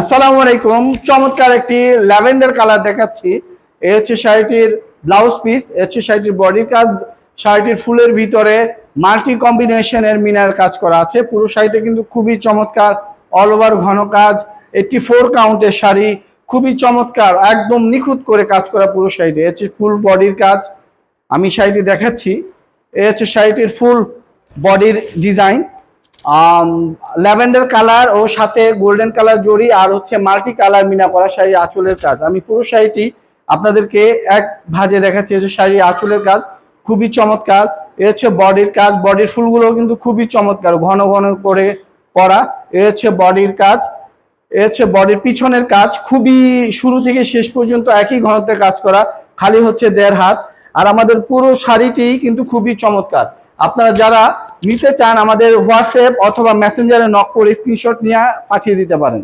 আসসালামু আলাইকুম। চমৎকার একটি ল্যাভেন্ডার কালার দেখাচ্ছি। এই হচ্ছে শাড়িটির ব্লাউজ পিস, এ হচ্ছে শাড়িটির বডির কাজ, শাড়িটির ফুলের ভিতরে মাল্টি কম্বিনেশনের মিনার কাজ করা আছে। পুরো শাড়িটা কিন্তু খুবই চমৎকার অল ওভার ঘন কাজ। একটি ফোর কাউন্টের শাড়ি, খুবই চমৎকার, একদম নিখুঁত করে কাজ করা পুরো শাড়িটি। এ হচ্ছে ফুল বডির কাজ। আমি শাড়িটি দেখাচ্ছি। এ হচ্ছে শাড়িটির ফুল বডির ডিজাইন ল্যাভেন্ডার কালার ও সাথে গোল্ডেন কালার জড়ি আর হচ্ছে মাল্টি কালার মিনা করা শাড়ির আঁচলের কাজ। আমি পুরো শাড়িটি আপনাদেরকে এক ভাজে দেখাচ্ছি যে শাড়ির আঁচলের কাজ, খুবই চমৎকার। এ হচ্ছে বডির কাজ, বডির ফুলগুলো কিন্তু খুবই চমৎকার, ঘন ঘন করে করা। এ হচ্ছে বডির কাজ, এ হচ্ছে বডির পিছনের কাজ, খুবই শুরু থেকে শেষ পর্যন্ত একই ঘনত্বে কাজ করা, খালি হচ্ছে দেড় হাত। আর আমাদের পুরো শাড়িটি কিন্তু খুবই চমৎকার। আপনারা যারা নিতে চান আমাদের হোয়াটসঅ্যাপ অথবা মেসেঞ্জারে নক করে স্ক্রিনশট নিয়ে পাঠিয়ে দিতে পারেন।